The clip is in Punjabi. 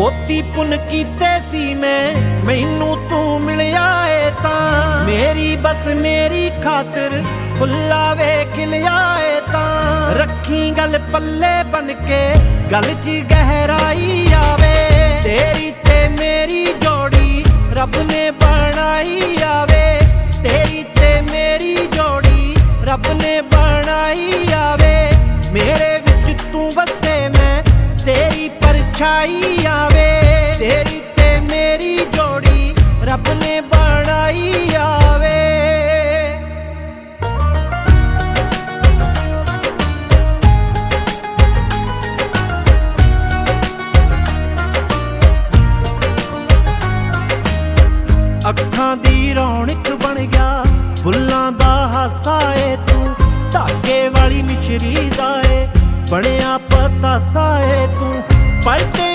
ਮੋਤੀ ਪੁੰਨ ਕੀਤੇ ਸੀ ਮੈਂ, ਮੈਨੂੰ ਤੂੰ ਮਿਲਿਆ ਏ ਤਾਂ। ਮੇਰੀ ਬਸ ਮੇਰੀ ਖਾਤਰ ਫੁੱਲਾ ਵੇ ਖਿਲਿਆ ਏ ਤਾਂ। ਰੱਖੀ ਗੱਲ ਪੱਲੇ ਬਨ ਕੇ, ਗੱਲ 'ਚ ਗਹਿਰਾਈ ਆਵੇ। ਤੇਰੀ ਤੇ ਮੇਰੀ ਜੋੜੀ ਰੱਬ ਨੇ ਬਣਾਈ ਆਵੇ। ਤੇਰੀ ਤੇ ਮੇਰੀ ਜੋੜੀ ਰੱਬ ਨੇ ਬਣਾਈ ਆਵੇ। ਮੇਰੇ ਵਿੱਚ ਤੂੰ ਵਸੇ ਮੈਂ, ਤੇਰੀ ਪਰਛਾਈ ਆਵੇ। ਤੇਰੀ ਤੇ ਮੇਰੀ ਜੋੜੀ ਰੱਬ ਨੇ ਬਣਾਈ ਆਵੇ। ਅੱਖਾਂ ਦੀ ਰੌਣਕ ਬਣ ਗਿਆ, ਫੁੱਲਾਂ ਦਾ ਹਾਸਾ ਏ ਤੂੰ, ਧਾਗੇ ਵਾਲੀ ਮਿਸ਼ਰੀ ਦਾ ਏ, ਬਣਿਆ ਪਤਾਸਾ ਏ ਤੂੰ, ਪਲਟੇ